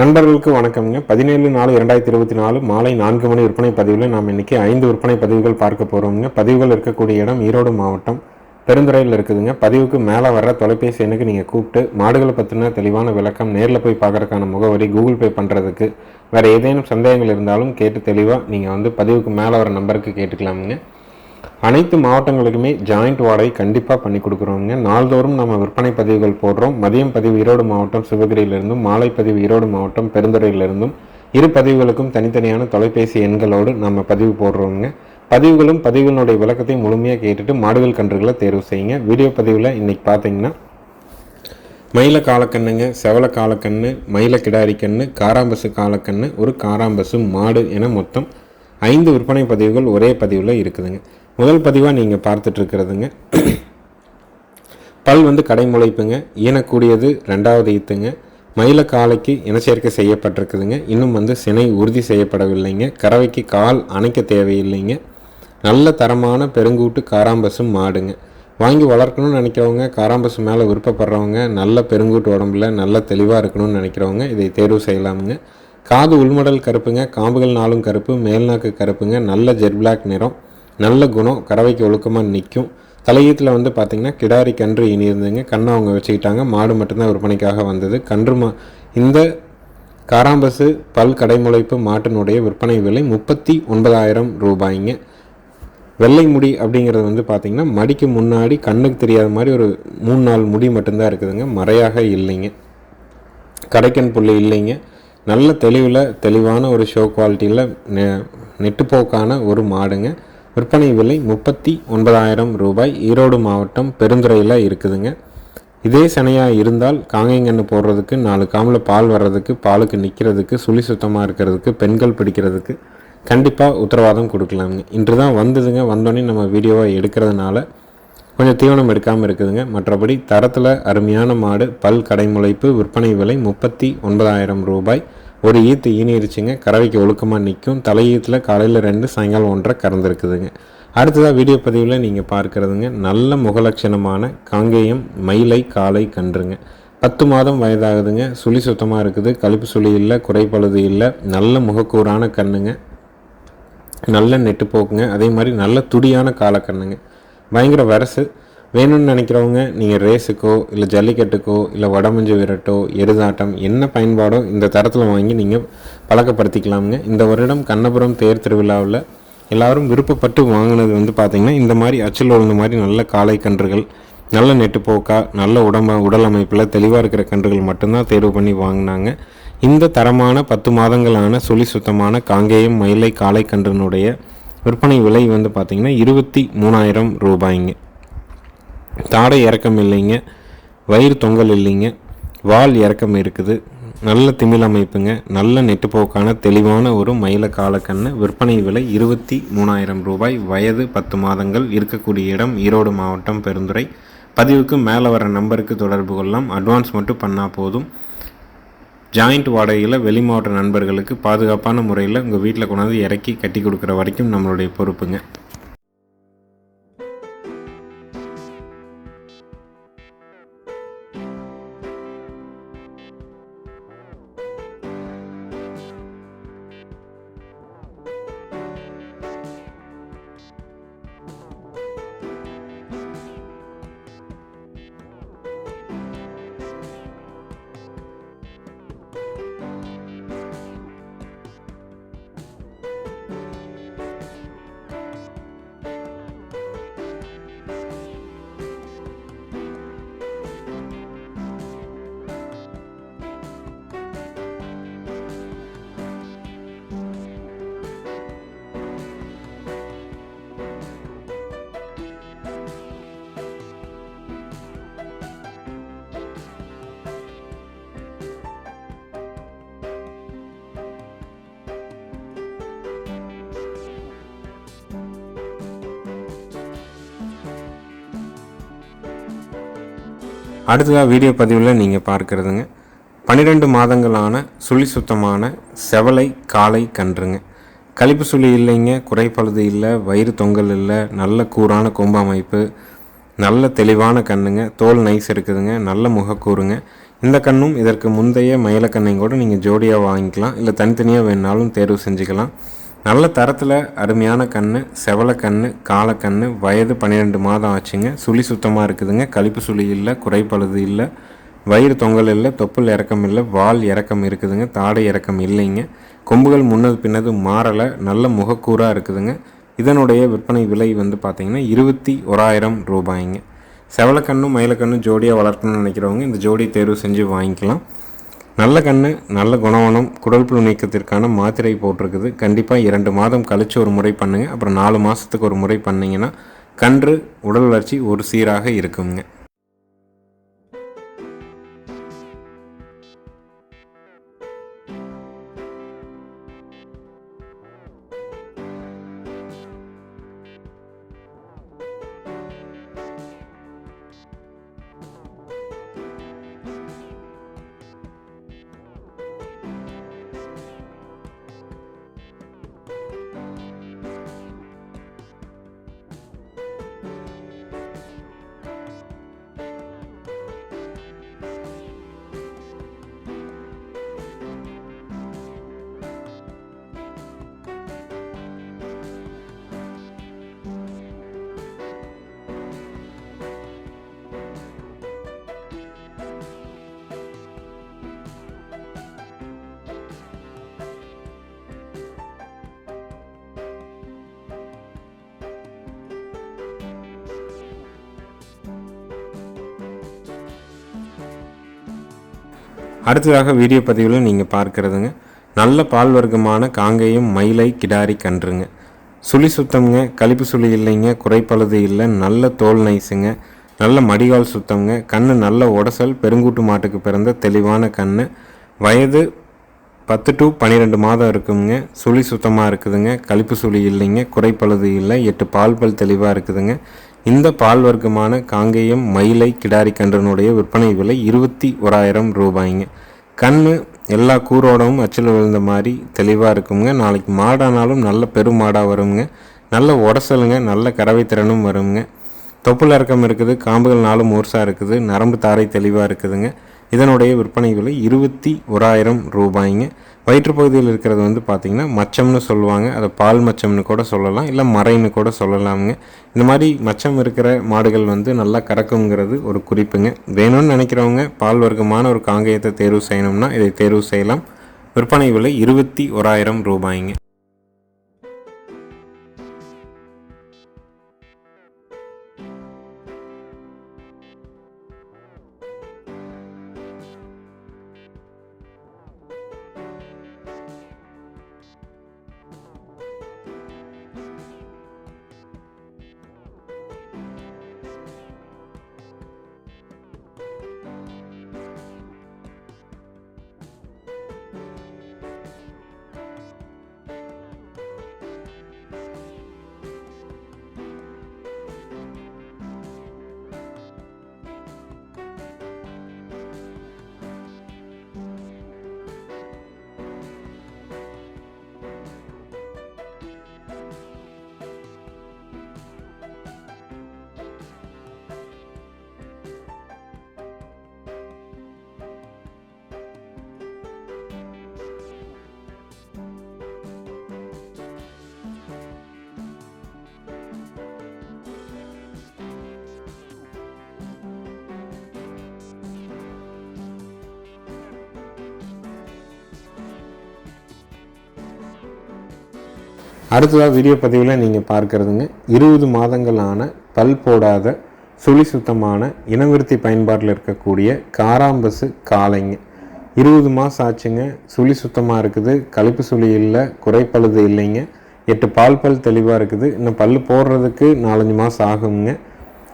நண்பர்களுக்கு வணக்கம்ங்க. பதினேழு நாலு இரண்டாயிரத்தி இருபத்தி நாலு மாலை நான்கு மணி விற்பனை பதிவில் நாம் இன்னைக்கு ஐந்து விற்பனை பதிவுகள் பார்க்க போகிறோம்ங்க பதிவுகள் இருக்கக்கூடிய இடம் ஈரோடு மாவட்டம் பெருந்துறையில் இருக்குதுங்க. பதிவுக்கு மேலே வர்ற தொலைபேசி எண்ணுக்கு நீங்கள் கூப்பிட்டு மாடுகளை பற்றின தெளிவான விளக்கம் நேரில் போய் பார்க்கறதுக்கான முகவரி கூகுள் பே பண்ணுறதுக்கு வேறு ஏதேனும் சந்தேகங்கள் இருந்தாலும் கேட்டு தெளிவாக நீங்கள் வந்து பதிவுக்கு மேலே வர நம்பருக்கு கேட்டுக்கலாமுங்க. அனைத்து மாவட்டங்களுக்குமே ஜாயிண்ட் வாடகை கண்டிப்பாக பண்ணி கொடுக்குறோங்க. நாள்தோறும் நம்ம விற்பனை பதிவுகள் போடுறோம். மதியம் பதிவு ஈரோடு மாவட்டம் சிவகிரியிலிருந்தும் மாலை பதிவு ஈரோடு மாவட்டம் பெருந்துறையிலிருந்தும் இரு பதிவுகளுக்கும் தனித்தனியான தொலைபேசி எண்களோடு நம்ம பதிவு போடுறோங்க. பதிவுகளும் பதிவுகளுடைய விளக்கத்தை முழுமையாக கேட்டுட்டு மாடுகள் கன்றுகளை தேர்வு செய்யுங்க. வீடியோ பதிவில் இன்றைக்கி பார்த்தீங்கன்னா மயில காலக்கண்ணுங்க செவல காலக்கண்ணு மயில கிடாரி கண்ணு காராம்பசு காலக்கண்ணு ஒரு காராம்பசு மாடு என மொத்தம் ஐந்து விற்பனை பதிவுகள் ஒரே பதிவில் இருக்குதுங்க. முதல் பதிவாக நீங்கள் பார்த்துட்டு இருக்கிறதுங்க பல் வந்து கடைமுளைப்புங்க. ஈனக்கூடியது ரெண்டாவது ஈத்துங்க. மயில காலைக்கு இனச்சேர்க்கை செய்யப்பட்டிருக்குதுங்க. இன்னும் வந்து சினை உறுதி செய்யப்படவில்லைங்க. கறவைக்கு கால் அணைக்க தேவையில்லைங்க. நல்ல தரமான பெருங்கூட்டு காராம்பசும் மாடுங்க. வாங்கி வளர்க்கணும்னு நினைக்கிறவங்க காராம்பசு மேலே விருப்பப்படுறவங்க நல்ல பெருங்கூட்டு உடம்புல நல்ல தெளிவாக இருக்கணும்னு நினைக்கிறவங்க இதை தேர்வு செய்யலாமுங்க. காது உள்மடல் கருப்புங்க. காம்புகள் நாளும் கருப்பு. மேல்நாக்கு கருப்புங்க. நல்ல ஜெட் பிளாக் நிறம். நல்ல குணம் கறவைக்கு ஒழுக்கமாக நிற்கும் தலையீத்தில் வந்து பார்த்திங்கன்னா கிடாரி கன்று இனி இருந்துங்க கண்ணை அவங்க வச்சுக்கிட்டாங்க. மாடு மட்டும்தான் விற்பனைக்காக வந்தது. கன்று மா இந்த காராம்பசு பல் கடைமுளைப்பு மாட்டினுடைய விற்பனை விலை முப்பத்தி ஒன்பதாயிரம் ரூபாய்ங்க. வெள்ளை முடி அப்படிங்கிறது வந்து பார்த்திங்கன்னா மடிக்கு முன்னாடி கண்ணுக்கு தெரியாத மாதிரி ஒரு மூணு நாலு முடி மட்டும்தான் இருக்குதுங்க. மறையாக இல்லைங்க. கடைக்கன் புள்ளி இல்லைங்க. நல்ல தெளிவில் தெளிவான ஒரு ஷோ குவாலிட்டியில் நெ நெட்டுப்போக்கான ஒரு மாடுங்க. விற்பனை விலை முப்பத்தி ஒன்பதாயிரம் ரூபாய். ஈரோடு மாவட்டம் பெருந்துறையில் இருக்குதுங்க. இதே சனையாக இருந்தால் காங்கைங்கன்று போடுறதுக்கு நாலு காமில் பால் வர்றதுக்கு பாலுக்கு நிற்கிறதுக்கு சுழி சுத்தமாக இருக்கிறதுக்கு பெண்கள் பிடிக்கிறதுக்கு கண்டிப்பாக உத்தரவாதம் கொடுக்கலாங்க. இன்று தான் வந்ததுங்க. வந்தோடனே நம்ம வீடியோவை எடுக்கிறதுனால கொஞ்சம் தீவனம் எடுக்காமல் இருக்குதுங்க. மற்றபடி தரத்தில் அருமையான மாடு பல் கடைமுளைப்பு விற்பனை விலை முப்பத்தி ஒன்பதாயிரம் ரூபாய். ஒரு ஈத்து ஈனிருச்சுங்க. கறவைக்கு ஒழுக்கமாக நிற்கும் தலையீத்தில் காலையில் ரெண்டு சாயங்காலம் ஒன்றரை கறந்துருக்குதுங்க. அடுத்ததாக வீடியோ பதிவில் நீங்கள் பார்க்குறதுங்க. நல்ல முகலட்சணமான காங்கேயம் மயிலை காலை கன்றுங்க. பத்து மாதம் வயதாகுதுங்க. சுழி சுத்தமாக இருக்குது. கழிப்பு சுழி இல்லை குறைப்பழுது இல்லை. நல்ல முகக்கூறான கண்ணுங்க. நல்ல நெட்டு போக்குங்க அதே மாதிரி நல்ல துடியான காலக்கண்ணுங்க. பயங்கர வரசு. வேணும்னு நினைக்கிறவங்க நீங்கள் ரேஸுக்கோ இல்லை ஜல்லிக்கட்டுக்கோ இல்லை வடமஞ்சு விரட்டோ எருதாட்டம் என்ன பயன்பாடோ இந்த தரத்தில் வாங்கி நீங்கள் பழக்கப்படுத்திக்கலாமுங்க. இந்த வருடம் கண்ணபுரம் தேர் திருவிழாவில் எல்லாரும் விருப்பப்பட்டு வாங்கினது வந்து பார்த்திங்கன்னா இந்த மாதிரி அச்சில் உழுந்த மாதிரி நல்ல காளை கன்றுகள் நல்ல நெட்டுப்போக்கா நல்ல உடம்ப உடல் அமைப்பில் தெளிவாக இருக்கிற கன்றுகள் மட்டும்தான் தேர்வு பண்ணி வாங்கினாங்க. இந்த தரமான பத்து மாதங்களான சுழி சுத்தமான காங்கேயம் மயிலை காளை கன்றினுடைய விற்பனை விலை வந்து பார்த்திங்கன்னா இருபத்தி மூணாயிரம் ரூபாய்ங்க. தாடை இறக்கம் இல்லைங்க வயிறு தொங்கல் இல்லைங்க வால் இறக்கம் இருக்குது. நல்ல திமிழ் அமைப்புங்க. நல்ல நெட்டுப்போக்கான தெளிவான ஒரு மயில காலக்கண்ணு. விற்பனை விலை இருபத்தி மூணாயிரம் ரூபாய். வயது பத்து மாதங்கள். இருக்கக்கூடிய இடம் ஈரோடு மாவட்டம் பெருந்துறை. பதிவுக்கு மேலே வர நம்பருக்கு தொடர்பு கொள்ளலாம். அட்வான்ஸ் மட்டும் பண்ணால் போதும். ஜாயிண்ட் வாடகையில் வெளி மாவட்ட நண்பர்களுக்கு பாதுகாப்பான முறையில் உங்கள் வீட்டில் கொண்டாந்து இறக்கி கட்டி கொடுக்குற வரைக்கும் நம்மளுடைய பொறுப்புங்க. அடுத்ததாக வீடியோ பதிவில் நீங்கள் பார்க்குறதுங்க. பன்னிரெண்டு மாதங்களான சுழி சுத்தமான செவலை காலை கன்றுங்க. கழிப்பு சுழி இல்லைங்க குறைப்பழுது இல்லை வயிறு தொங்கல் இல்லை நல்ல கூரான கொம்பு அமைப்பு நல்ல தெளிவான கண்ணுங்க தோல் நைஸ் இருக்குதுங்க நல்ல முகக்கூறுங்க. இந்த கண்ணும் இதற்கு முந்தைய மயிலக்கண்ணையும் கூட நீங்கள் ஜோடியாக வாங்கிக்கலாம் இல்லை தனித்தனியாக வேணாலும் தேர்வு செஞ்சுக்கலாம். நல்ல தரத்தில் அருமையான கன்று செவலை கண் காலக்கன்று வயது பன்னிரெண்டு மாதம் ஆச்சுங்க. சுழி சுத்தமாக இருக்குதுங்க. கழிப்பு சுழி இல்லை குறைப்பழுது இல்லை வயிறு தொங்கல் இல்லை தொப்புள் இறக்கம் இல்லை வால் இறக்கம் இருக்குதுங்க. தாடை இறக்கம் இல்லைங்க. கொம்புகள் முன்னது பின்னது மாறலை நல்ல முகக்கூறாக இருக்குதுங்க. இதனுடைய விற்பனை விலை வந்து பார்த்திங்கன்னா இருபத்தி ஓராயிரம் ரூபாய்ங்க. செவலக்கண்ணும் மயிலக்கண்ணும் ஜோடியாக வளர்க்கணும்னு நினைக்கிறவங்க இந்த ஜோடி தேர்வு செஞ்சு வாங்கிக்கலாம். நல்ல கண்ணு நல்ல குணவனம் குடல் புழு நீக்கத்திற்கான மாத்திரை போட்டிருக்குது. கண்டிப்பாக இரண்டு மாதம் கழித்து ஒரு முறை பண்ணுங்கள் அப்புறம் நாலு மாதத்துக்கு ஒரு முறை பண்ணிங்கன்னா கன்று உடல் வளர்ச்சி ஒரு சீராக இருக்குங்க. அடுத்ததாக வீடியோ பதிவில் நீங்கள் பார்க்குறதுங்க. நல்ல பால் வர்க்கமான காங்கேயம் மயிலை கிடாரி கன்றுங்க. சுழி சுத்தம்ங்க கழிப்பு சுழி இல்லைங்க குறைப்பழுது இல்லை நல்ல தோல் நைஸுங்க நல்ல மடிகால் சுத்தம்ங்க கண்ணு நல்ல உடசல் பெருங்கூட்டு மாட்டுக்கு பிறந்த தெளிவான கண்ணு வயது பத்து டு பன்னிரெண்டு மாதம் இருக்குங்க சுழி சுத்தமாக இருக்குதுங்க கழிப்பு சுழி இல்லைங்க குறைப்பழுது இல்லை எட்டு பால் பல் தெளிவாக இருக்குதுங்க இந்த பால் வர்க்கமான காங்கேயம் மயிலை கிடாரி கன்றனுடைய விற்பனை விலை இருபத்தி ஓராயிரம் ரூபாய்ங்க. கண்ணு எல்லா கூரோடவும் அச்சில் விழுந்த மாதிரி தெளிவாக இருக்குங்க. நாளைக்கு மாடானாலும் நல்ல பெரும் மாடாக வருங்க. நல்ல உடசலுங்க நல்ல கறவை திறனும் வருங்க. தொப்புள் இறக்கம் இருக்குது காம்புகள் நாளும் மூர்சா இருக்குது நரம்பு தாரை தெளிவாக இருக்குதுங்க. இதனுடைய விற்பனை விலை இருபத்தி ஓராயிரம் ரூபாய்ங்க. வயிற்றுப்பகுதியில் இருக்கிறது வந்து பார்த்திங்கன்னா மச்சம்னு சொல்லுவாங்க. அதை பால் மச்சம்னு கூட சொல்லலாம். இல்லை மறைன்னு கூட சொல்லலாமுங்க. இந்த மாதிரி மச்சம் இருக்கிற மாடுகள் வந்து நல்லா கறக்குங்கிறது ஒரு குறிப்புங்க. வேணும்னு நினைக்கிறவங்க பால் வர்க்கமான ஒரு காங்கேயத்தை தேர்வு செய்யணும்னா இதை தேர்வு செய்யலாம். விற்பனை விலை இருபத்தி ஓராயிரம் ரூபாய்ங்க. அடுத்ததாக வீடியோ பதிவில் நீங்கள் பார்க்குறதுங்க இருபது மாதங்களான பல் போடாத சுழி சுத்தமான இனவிருத்தி பயன்பாட்டில் இருக்கக்கூடிய காராம்பசு காளைங்க. இருபது மாதம் ஆச்சுங்க சுழி சுத்தமாக இருக்குது கழிப்பு சுழி இல்லை குறைப்பழுது இல்லைங்க. எட்டு பால் பல் தெளிவாக இருக்குது இன்னும் பல் போடுறதுக்கு நாலஞ்சு மாதம் ஆகுங்க.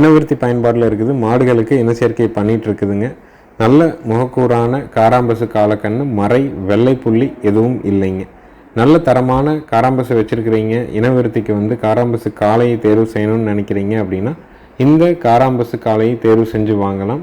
இனவிருத்தி பயன்பாட்டில் இருக்குது மாடுகளுக்கு இன சேர்க்கை பண்ணிகிட்டு இருக்குதுங்க. நல்ல முகக்கூறான காராம்பசு காலக்கண்ணு மறை வெள்ளை புள்ளி எதுவும் இல்லைங்க. நல்ல தரமான காராம்பசு வச்சுருக்கிறீங்க. இனவிருத்திக்கு வந்து காராம்பசு காளையை தேர்வு செய்யணும்னு நினைக்கிறீங்க அப்படின்னா இந்த காராம்பசு காளையை தேர்வு செஞ்சு வாங்கலாம்.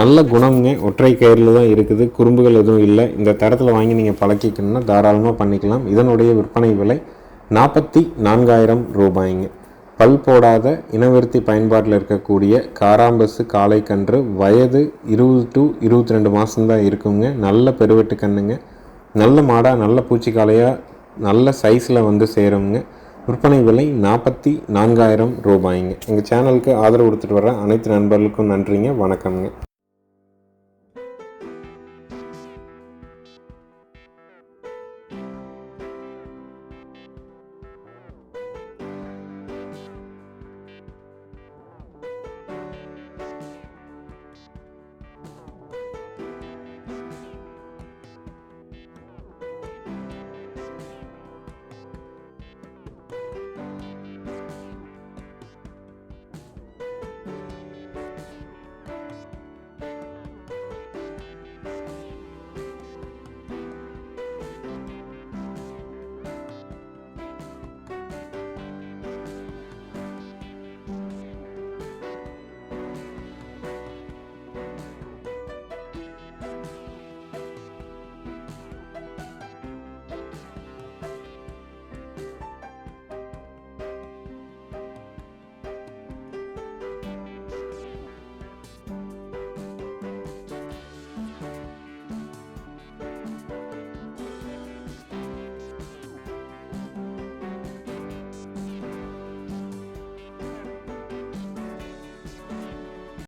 நல்ல குணம்ங்க. ஒற்றை கயிறில் தான் இருக்குது. குறும்புகள் எதுவும் இல்லை. இந்த தரத்தில் வாங்கி நீங்கள் பழக்கிக்கணும்னா தாராளமாக பண்ணிக்கலாம். இதனுடைய விற்பனை விலை நாற்பத்தி நான்காயிரம் ரூபாய்ங்க. பல் போடாத இனவிருத்தி பயன்பாட்டில் இருக்கக்கூடிய காராம்பசு காளை கன்று வயது இருபது டு இருபத்தி ரெண்டு மாதம்தான் இருக்குங்க. நல்ல பெருவெட்டு கண்ணுங்க. நல்ல மாடாக நல்ல பூச்சிக்காலையாக நல்ல சைஸில் வந்து சேருங்க விற்பனை விலை நாற்பத்தி நான்காயிரம் ரூபாய்ங்க. எங்கள் சேனலுக்கு ஆதரவு கொடுத்துட்டு வர அனைத்து நண்பர்களுக்கும் நன்றிங்க வணக்கம்ங்க.